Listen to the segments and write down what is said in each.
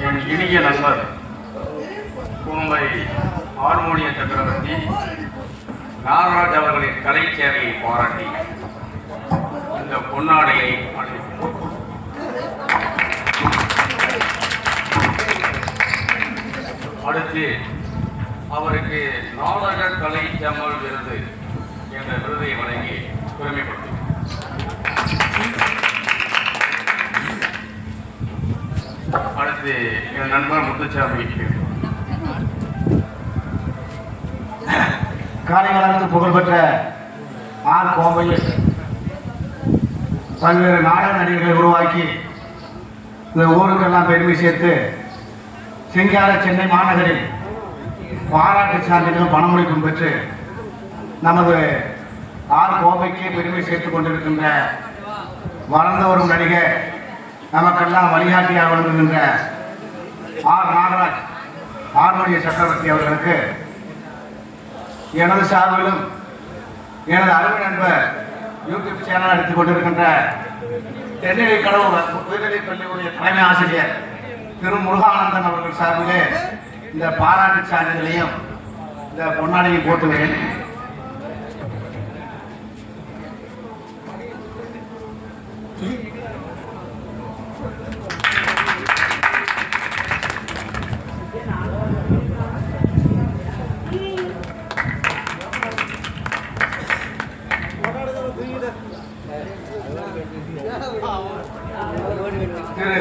என் இனிய நண்பர் கோம்பை ஹார்மோனிய சக்கரவர்த்தி நாகராஜ் அவர்களின் கலைச்சேவையை பாராட்டி இந்த பொன்னாடையை அளித்தார். அடுத்து அவருக்கு நாடக கலை ஜமல் விருது என்ற விருதை வழங்கி பெருமைப்படுத்தும் அடுத்து என் நண்பர் முத்துச்சாமி. காலைகாலத்து புகழ்பெற்ற ஆர். கோவையில் பல்வேறு நாடக நடிகர்களை உருவாக்கி இந்த ஊருக்கெல்லாம் பெருமை சேர்த்து சிங்கார சென்னை மாநகரில் பாராட்டு சான்றிதழ் பணமளிப்பும் பெற்று நமது ஆர் கோபைக்கு பெருமை சேர்த்துக் கொண்டிருக்கின்ற வளர்ந்து வரும் நடிகர் நமக்கெல்லாம் வழிகாட்டியாக விளங்குகின்ற ஆர் நாகராஜ் ஆர்மணிய சக்கரவர்த்தி அவர்களுக்கு எனது சார்பிலும் எனது அருமை நண்பர் யூடியூப் சேனல் எடுத்துக் கொண்டிருக்கின்ற தென்னிலை கடவுள் உயர்நிலைப் பள்ளியுடைய தலைமை ஆசிரியர் திரு முருகானந்தன் அவர்கள் சார்பிலே இந்த பாராட்டு சான்றிதழையும் இந்த பொன்னாடியை போட்டுவேன். திரு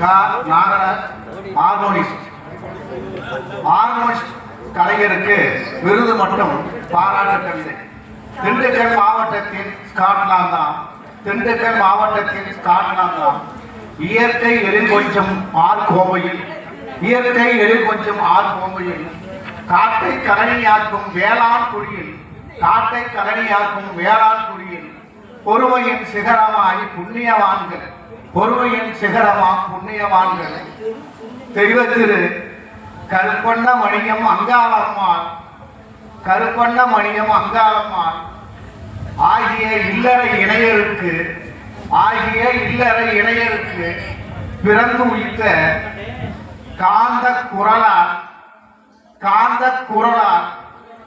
கா. நாகராஜ் ஆர்மோனிஸ்ட் ஹார்மோனிஸ்ட் கலைஞருக்கு விருது மட்டும் பாராட்டவில்லை. திண்டுக்கல் மாவட்டத்தின் ஸ்காட்லாந்து தான் திண்டுக்கல் மாவட்டத்தின் ஸ்காட்லாந்து தான் இயற்கை எழில் கொஞ்சம் ஆர் கோவையில் இயற்கை எழில் கொஞ்சம் ஆர் கோவையில் காட்டை கலனியாக்கும் வேளாண் குடியில் காட்டை கலனியாக்கும் வேளாண் குடியில் பொறுமையின் சிகரமாய் புண்ணியவான்கள் பொறுமையின் சிகரமா புண்ணியவான்கள். தெய்வத்திரு கருக்கொண்ட மணியம் அங்காளம்மாள் கருப்பண்ண மணியம் அங்காளம்மாள் ஆகிய இல்லறை இணையருக்கு ஆகிய இல்லறை இணையருக்கு பிறந்து உயிர்த்த காந்த குரலால் காந்த குரலால்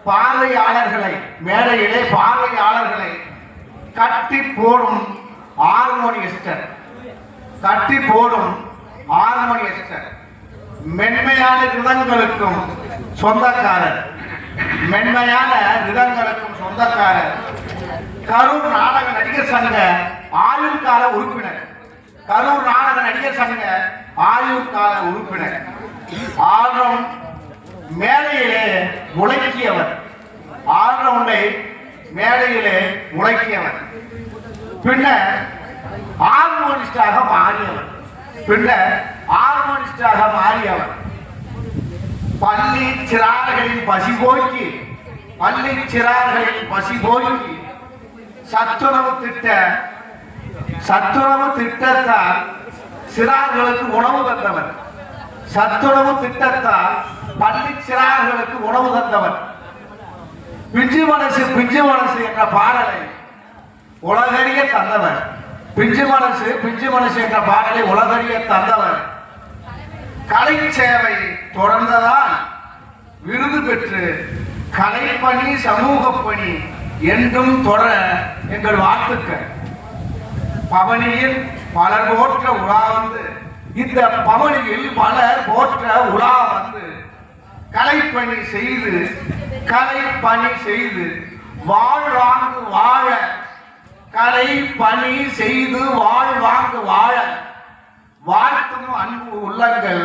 பார்வையாளர்களை மேடையிலே பார்வையாளர்களை கட்டி போடும் ஹார்மோனியஸ்டர் கட்டி போடும் ஹார்மோனியஸ்டர் மென்மையான ரிதங்களுக்கும் சொந்தக்காரர். மென்மையான ரிதங்களுக்கும் சொந்தக்காரர். கரூர் நாடக நடிகர் சங்க ஆயுள் கால உறுப்பினர். கரூர் நாடக நடிகர் சங்க ஆயுள் கால உறுப்பினர். ஆல்ரவுண்ட் மேடையிலே முழக்கியவர். ஆல்ரவுண்டை மேடையிலே முழக்கியவர். பின்னர் ஆர்மோனிஸ்டாக மாறியவர். பின்னர் ஹார்மோனிஸ்டாக மாறியவர். பள்ளி சிறார்களின் பசி போக்கி பள்ளி சிறார்களின் பசி போக்கி சத்துணவு திட்ட சத்துணவு திட்டத்தால் சிறார்களுக்கு உணவு தந்தவர். சத்துணவு திட்டத்தால் பள்ளி சிறார்களுக்கு உணவு தந்தவர். பிஞ்சு மனசு பிஞ்சு மனசு என்ற பாடலை உலகறிய தந்தவர். பிஞ்சு மனசு பிஞ்சு மனசு என்ற பாடலை உலகறிய தந்தவர். கலை சேவை தொடர்ந்ததால் விருது பெற்று கலைப்பணி சமூக பணி என்றும் தொடர எங்கள் வாழ்த்துக்கள். பவனியில் பலர் போற்ற உலா வந்து இந்த பவனியில் பலர் போற்ற உலா வந்து கலைப்பணி செய்து கலைப்பணி செய்து வாழ்வாங்கு வாழ கலை பணி செய்து வாழ்வாங்கு வாழ. வாழ்த்தும் அன்பு உள்ளங்கள்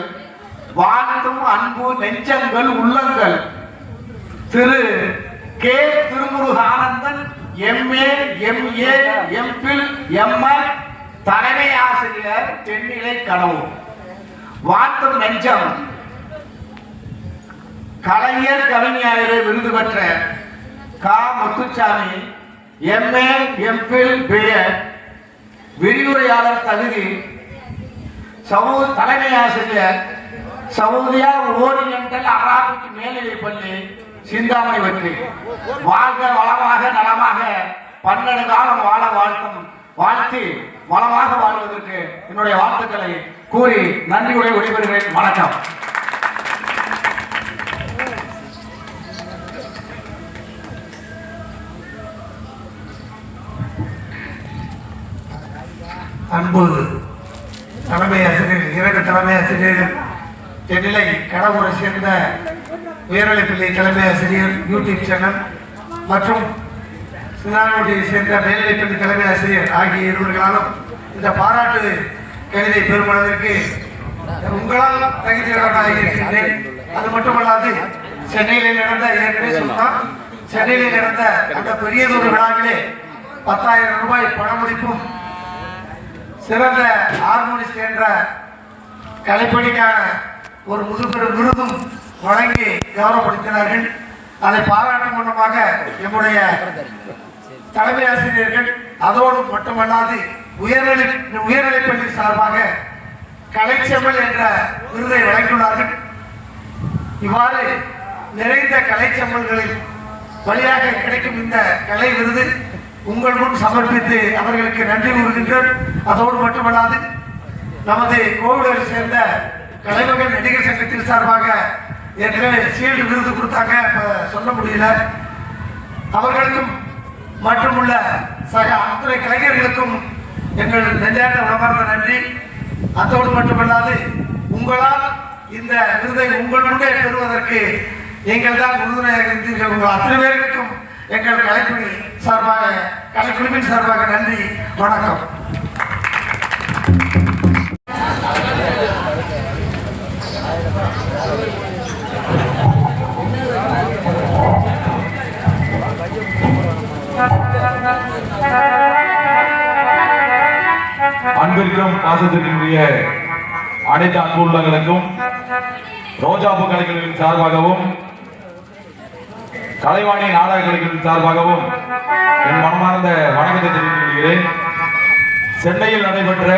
வாழ்த்தும் அன்பு நெஞ்சங்கள் உள்ளங்கள். Thiru K Thirumuruganandan MA MA MPhil ML தலைமை ஆசிரியர் தென்னிலை கனவு வாழ்த்தும் நெஞ்சம். கலைஞர் கவிஞாயிரை விருது பெற்ற கா. முத்துச்சாமி எம்ஏ எம்பில் பெயர். விரிவுரையாளர் தகுதி சமூக தலைமை ஆசிரியர் சவுதியா ஓரியண்டல் அராபிக் மேல்நிலைப் பள்ளி சிந்தாமணி வெற்றி. வாழ்க வளமாக நலமாக பன்னெண்டு காலம் வாழ வாழ்த்தும் வாழ்த்தி வளமாக வாழ்வதற்கு என்னுடைய வாழ்த்துக்களை கூறி நன்றி நன்றியுடைய விடைபெறுகிறேன். வணக்கம். அன்பு தலைமை ஆசிரியர் இரண்டு தலைமை ஆசிரியர் தென்னிலை கடவுரை சேர்ந்த உயர்நிலைப்பள்ளி தலைமை ஆசிரியர் யூடியூப் சேனல் மற்றும் சிந்தானோட்டியை சேர்ந்த மேல்நிலைப்பள்ளி தலைமை ஆசிரியர் ஆகிய இருவர்களாலும் இந்த பாராட்டு கவிதை பெறுமளவிற்கு உங்களால் தகுதியுள்ளவனாக இருக்கின்றேன். அது மட்டுமல்லாது சென்னையில் நடந்த ஏற்கனவே சொன்னால் சென்னையில் நடந்த அந்த பெரியதொரு விழாவிலே பத்தாயிரம் ரூபாய் பணமளிப்பும் சிறந்த ஹார்மோனிஸ்ட் என்ற கலைப்பணிக்கான ஒரு முதுபெரும் விருதும் வழங்கி கௌரவப்படுத்தினார்கள். அதை பாராட்டும் மூலமாக எம்முடைய தலைமை ஆசிரியர்கள் அதோடு மட்டுமல்லாது உயர்நிலை உயர்நிலைப்பள்ளி சார்பாக கலைச்செம்மல் என்ற விருதை வழங்கியுள்ளார்கள். இவ்வாறு நிறைந்த கலைச்செம்மல்களில் வழியாக கிடைக்கும் இந்த கலை விருது உங்கள் முன் சமர்ப்பித்து அவர்களுக்கு நன்றி கூறுகின்றோம். அதோடு மட்டுமல்லாது நமது கோவிலை சேர்ந்த கலைமகள் நடிகர் சங்கத்தின் சார்பாக ஏற்கனவே சீல்டு விருது கொடுத்தாங்க. இப்போ சொல்ல முடியல. அவர்களுக்கும் மட்டுமல்ல சக அத்துறை கலைஞர்களுக்கும் எங்கள் நெஞ்சாட்ட உணவார்ந்த நன்றி. அதோடு மட்டுமல்லாது உங்களால் இந்த விருதை உங்கள் முன்னே பெறுவதற்கு நீங்கள் தான் உறுதுணையாக இருந்தீர்கள். உங்கள் அத்தனை பேருக்கும் எங்கள் கலைப்பணி சார்பாக கலைக்குழுவின் சார்பாக நன்றி வணக்கம். அன்பிற்கும் பாசத்திற்குரிய அனைத்து அன்பு உள்ளங்களுக்கும் ரோஜாப்பூ சார்பாகவும் கலைவாணி நாடக கலைகளின் சார்பாகவும் என் மனமார்ந்த வணக்கத்தை தெரிவித்துக் சென்னையில் நடைபெற்ற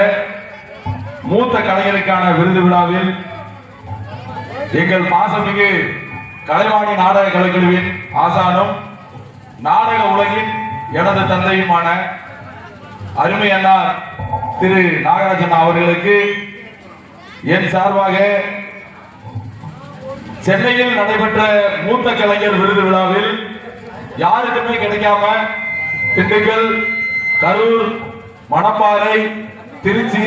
மூத்த கலைஞருக்கான விருது விழாவில் எங்கள் பாசமிகு கலைவாணி நாடக கலைக்குழுவின் ஆசானும் நாடக உலகின் எனது தந்தையுமான அருமை அண்ணா திரு நாகராஜன் அவர்களுக்கு என் சார்பாக சென்னையில் நடைபெற்ற மூத்த கலைஞர் விருது விழாவில் யாருக்குமே கிடைக்காம திண்டுக்கல் கரூர் மணப்பாறை திருச்சி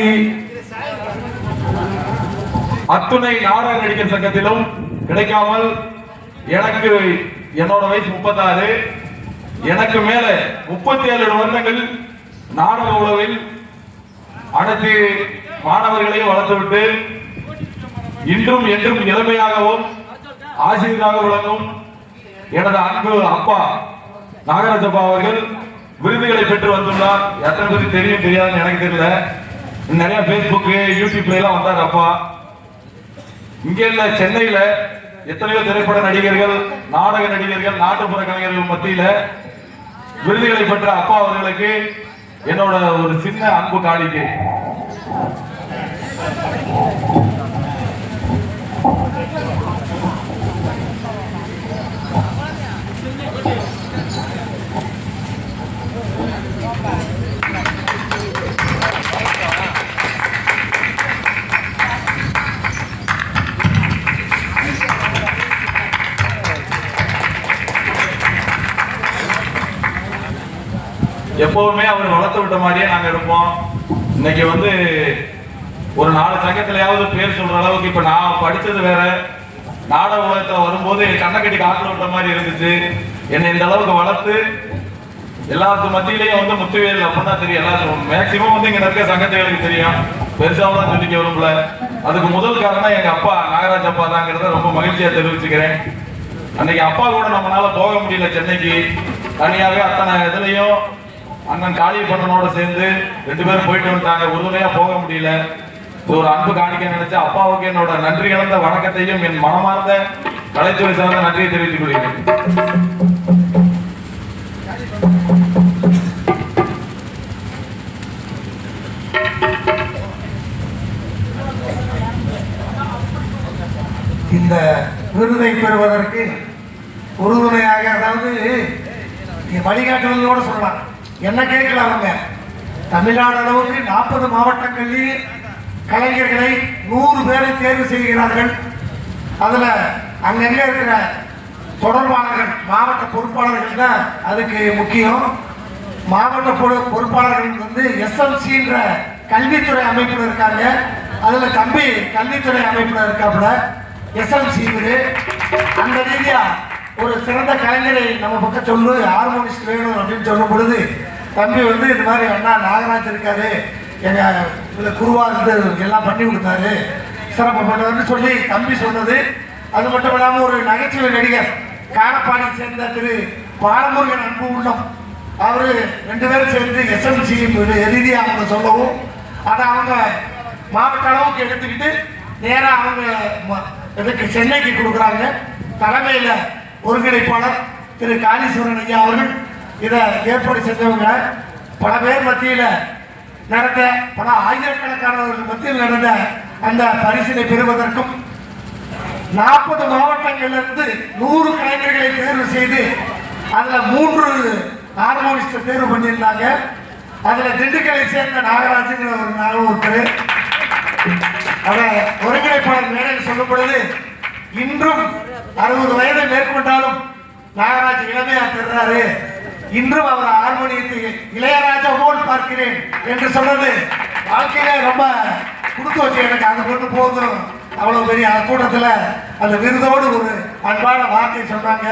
அத்துணை நாடக நடிகர் சங்கத்திலும் கிடைக்காமல் எனக்கு என்னோட வயசு முப்பத்தாறு. எனக்கு மேல முப்பத்தி ஏழு வருடங்கள் நாடக உலகில் அனைத்து மாணவர்களையும் வளர்த்துவிட்டு இன்றும் என்றும் இளமையாகவும் ஆசிரியராக விளங்கும் எனது அன்பு அப்பா நாகராஜப்பா அவர்கள் விருதுகளை பெற்று வந்துள்ளார். எத்தனை பேருக்கு தெரியும் தெரியாதுன்னு எனக்கு தெரியல. நிறைய ஃபேஸ்புக்கு யூடியூப்ல எல்லாம் வந்தார் அப்பா. இங்க இல்ல சென்னையில எத்தனையோ திரைப்பட நடிகர்கள் நாடக நடிகர்கள் நாட்டுப்புற கலைஞர்கள் மத்தியில விருதுகளை பெற்ற அப்பா அவர்களுக்கு என்னோட ஒரு சின்ன அன்பு காணிக்கை. எப்பவுமே அவர் வளர்த்து விட்ட மாதிரியே நாங்க இருப்போம். இன்னைக்கு வந்து ஒரு நாலு சங்கத்திலேயாவது பேர் சொல்ற அளவுக்கு இப்ப நான் படிச்சது வேற. நாடக உலகத்துல வரும்போது கண்ணை கட்டி காத்துல விட்ட மாதிரி இருந்துச்சு. என்னை இந்த அளவுக்கு வளர்த்து எல்லாத்து மத்தியிலையும் வந்து முத்துவேல் அப்படின்னா தெரியும் எல்லாத்துக்கும் மேக்சிமம் வந்து இங்க இருக்க சங்கத்தைகளுக்கு தெரியும். பெருசாவெல்லாம் சொல்லிக்க விரும்பல. அதுக்கு முதல் காரணம் எங்க அப்பா நாகராஜ் அப்பா தாங்கிறத ரொம்ப மகிழ்ச்சியா தெரிவிச்சுக்கிறேன். அன்னைக்கு அப்பா கூட நம்மளால போக முடியல சென்னைக்கு. தனியாகவே அத்தனை இதுலயும் அண்ணன் காளியப்பண்ணனோட சேர்ந்து ரெண்டு பேரும் போயிட்டு வந்தாங்க உறுதுணையா போக முடியல. ஒரு அன்பு காணிக்க நினைச்சு அப்பாவுக்கு என்னோட நன்றி கலந்த வணக்கத்தையும் என் மனமார்ந்த கலைத்துறை சார்ந்த நன்றியை தெரிவித்துக் கொள்கிறேன். இந்த விருதை பெறுவதற்கு உறுதுணையாக அதாவது நீ கூட சொல்லலாம். என்ன கேட்கல அவங்க தமிழ்நாடு அளவுக்கு நாற்பது மாவட்டங்களில் கலைஞர்களை நூறு பேரை தேர்வு செய்கிறார்கள். அதில் அங்கங்கே இருக்கிற தொடர்பாளர்கள் மாவட்ட பொறுப்பாளர்கள் தான் அதுக்கு முக்கியம். மாவட்ட பொறு பொறுப்பாளர்கள் வந்து எஸ்எம்சின்ற கல்வித்துறை அமைப்பில் இருக்காங்க. அதில் தம்பி கல்வித்துறை அமைப்பில் இருக்காப்புல எஸ்எம்சி இவரு. அந்த ரீதியாக ஒரு சிறந்த கலைஞரை நம்ம பக்கம் சொல்லு ஹார்மோனிஸ்ட் வேணும் அப்படின்னு சொல்லும் பொழுது தம்பி வந்து இந்த மாதிரி அண்ணா நாகராஜ் இருக்காரு. எங்க இதில் குருவா இருந்து எல்லாம் பண்ணி கொடுத்தாரு. சிறப்பு பண்ணதுன்னு சொல்லி தம்பி சொன்னது. அது மட்டும் இல்லாமல் ஒரு நகைச்சுவை நடிகர் காரப்பாடி சேர்ந்த திரு பாலமுருகன் அன்பு உள்ளம். அவரு ரெண்டு பேரும் சேர்ந்து எஸ்எம்சி ரீதியா அவங்க சொல்லவும் அதை அவங்க மாவட்ட அளவுக்கு எடுத்துக்கிட்டு நேராக அவங்க ம- இதுக்கு சென்னைக்கு கொடுக்குறாங்க. தலைமையில் ஒருங்கிணைப்பாளர் திரு காளீஸ்வரன் ஐயா அவர்கள். இதை ஏற்பாடு செஞ்சவங்க பல பேர் மத்தியில் நடந்த பல ஆயிரக்கணக்கானவர்கள் மத்தியில் நடந்த அந்த பரிசினை பெறுவதற்கும் நாற்பது மாவட்டங்களிலிருந்து நூறு கலைஞர்களை தேர்வு செய்து அதில் மூன்று ஹார்மோனிஸ்ட் தேர்வு பண்ணியிருந்தாங்க. அதில் திண்டுக்கலை சேர்ந்த நாகராஜன் ஒரு நாளும் ஒருத்தர் அதை ஒருங்கிணைப்பாளர் மேடையில் சொல்லும் பொழுது இன்றும் அறுபது வயதை மேற்கொண்டாலும் நாகராஜ் இளமையா தர்றாரு. இன்றும் அவர் ஹார்மோனியத்தை இளையராஜா போல் பார்க்கிறேன் என்று சொன்னது வாழ்க்கையில ரொம்ப கொடுத்து வச்சு எனக்கு அது கொண்டு போதும். அவ்வளவு பெரிய கூட்டத்தில் அந்த விருதோடு ஒரு அன்பான வார்த்தை சொன்னாங்க.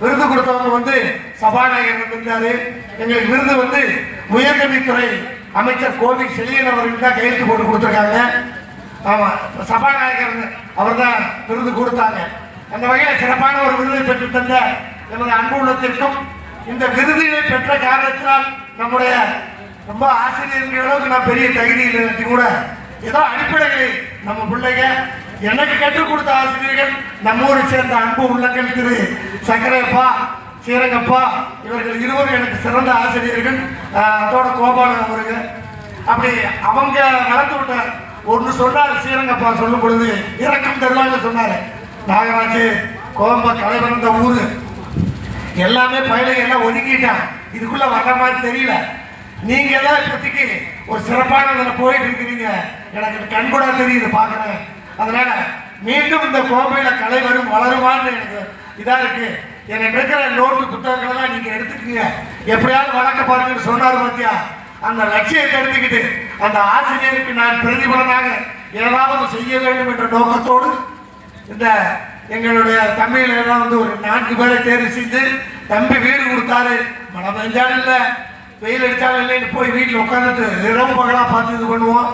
விருது கொடுத்தவங்க வந்து சபாநாயகர் இருந்தாரு. எங்களுக்கு விருது வந்து உயர்கல்வித்துறை அமைச்சர் கோவி செழியன் அவர்கள் தான் கையெழுத்து போட்டு கொடுத்துருக்காங்க. ஆமா சபாநாயகர் அவர் தான் விருது கொடுத்தாங்க. அந்த வகையில் சிறப்பான ஒரு விருதை பெற்று தந்த எனது அன்பு உள்ளத்திற்கும் இந்த விருதினை பெற்ற காரணத்தினால் நம்முடைய ரொம்ப ஆசிரியர்கள் அளவுக்கு நான் பெரிய தகுதி இல்லை கூட ஏதோ அடிப்படைகளை நம்ம பிள்ளைங்க எனக்கு கற்றுக் கொடுத்த ஆசிரியர்கள் நம்ம ஊரை சேர்ந்த அன்பு உள்ளங்கள் திரு சங்கரையப்பா சீரகப்பா இவர்கள் இருவரும் எனக்கு சிறந்த ஆசிரியர்கள். அதோட கோபாலன் அவர்கள் அப்படி அவங்க வளர்த்து விட்ட ஒன்று சொன்னார் ஸ்ரீரங்கப்பா சொல்லும் பொழுது இறக்கம் தருவாங்க சொன்னார். நாகராஜ் கோம்ப கலை வந்த ஊரு. எல்லாமே பயலுங்க எல்லாம் ஒதுக்கிட்டான். இதுக்குள்ள வர்ற மாதிரி தெரியல. நீங்க தான் இப்போதைக்கு ஒரு சிறப்பான இதில் போயிட்டு இருக்கிறீங்க எனக்கு கண்கூடா தெரியுது பார்க்குறேன். அதனால மீண்டும் இந்த கோப்பையில கலை வரும் வளருமான்னு எனக்கு இதா இருக்கு. எனக்கு இருக்கிற நோட்டு புத்தகங்களெல்லாம் நீங்க எடுத்துக்கோங்க. எப்படியாவது வளர்க்க பாருங்கன்னு சொன்னார் பாத்தியா? அந்த லட்சியத்தை எடுத்துக்கிட்டு அந்த ஆசிரியருக்கு நான் பிரதிபலனாக ஏதாவது செய்ய வேண்டும் என்ற நோக்கத்தோடு இந்த எங்களுடைய தமிழ்ல எல்லாம் வந்து ஒரு நான்கு பேரை தேர்வு செஞ்சு தம்பி வீடு கொடுத்தாரு. மழை பெஞ்சாலும் இல்லை. வெயில் அடித்தாலும் இல்லைன்னு போய் வீட்டில் உட்காந்துட்டு இரவு பகலாக பார்த்து இது பண்ணுவோம்.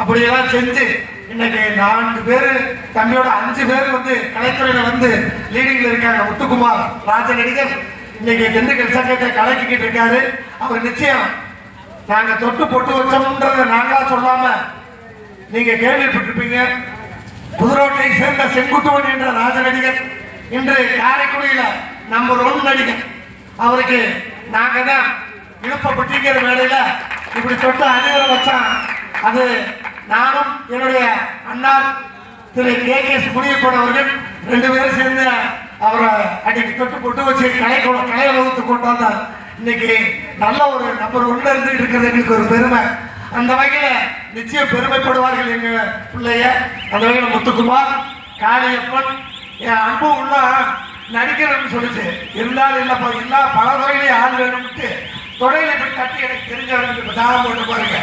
அப்படியெல்லாம் செஞ்சு இன்னைக்கு நான்கு பேர் தம்பியோட அஞ்சு பேர் வந்து கலைத்துறையில் வந்து லீடிங்கில் இருக்காங்க. முத்துக்குமார் ராஜ நடிகர் இன்னைக்கு திண்டுக்கல் சங்கத்தை கலக்கிக்கிட்டு இருக்காரு. அவர் நிச்சயம் நாங்கள் தொட்டு பொட்டு வச்சோம்ன்றத நாங்களாக சொல்லாமல் நீங்கள் கேள்விப்பட்டிருப்பீங்க. புதுரோட்டை சேர்ந்த செங்குட்டுவன் என்ற ராஜ நடிகர் இன்று காரைக்குடியில நம்பர் ஒன் நடிகர். அவருக்கு நாங்க தான் இழுப்பப்பட்டிருக்கிற வேலையில இப்படி தொட்டு அணிவரை வச்சான். அது நானும் என்னுடைய அண்ணா திரு கே கே முனியப்பன் அவர்கள் ரெண்டு பேரும் சேர்ந்து அவரை அன்னைக்கு தொட்டு போட்டு வச்சு கலை கலை வகுத்து கொண்டு வந்தார் இன்னைக்கு நல்ல ஒரு நம்பர் ஒன்று இருந்து இருக்கிறது. எங்களுக்கு ஒரு பெருமை. அந்த வகையில நிச்சயம் பெருமைப்படுவார்கள் எங்க பிள்ளைய. அந்த வகையில முத்துக்குமார் காளியப்பன் என் அன்பு உள்ள நடிக்கிறேன்னு சொல்லிச்சு. இருந்தாலும் இல்லைப்பா எல்லா பல துறையிலே ஆள் வேணும்ட்டு தொடையில் இப்படி கட்டி எனக்கு தெரிஞ்சவங்க இப்ப போட்டு பாருங்க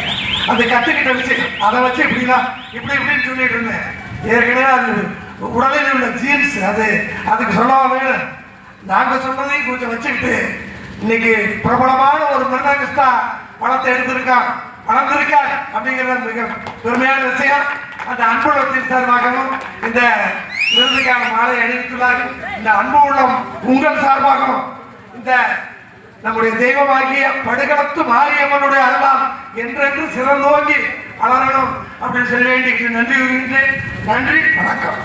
அந்த கத்துக்கிட்ட வச்சு அதை வச்சு இப்படிதான் இப்படி இப்படின்னு சொல்லிட்டு இருந்தேன். ஏற்கனவே அது உடலில் உள்ள ஜீன்ஸ் அது அதுக்கு சொல்லாம வேணும் சொன்னதையும் கொஞ்சம் வச்சுக்கிட்டு இன்னைக்கு பிரபலமான ஒரு மிருதங்கிஸ்டா பணத்தை எடுத்திருக்கான் வளர்ந்திருக்கார் அப்படிங்கிறது மிக பெருமையான விஷயம். அந்த அன்புள்ளத்தின் சார்பாகவும் இந்த விருதுக்கான மாலை அணிவித்துள்ளார்கள். இந்த அன்பு உள்ளம் உங்கள் சார்பாகவும் இந்த நம்முடைய தெய்வமாகிய படுகளத்து மாரியம்மனுடைய அருளால் என்றென்று சிறந்தோங்கி வளரணும் அப்படின்னு சொல்லி வேண்டி நன்றி கூறுகின்றேன். நன்றி வணக்கம்.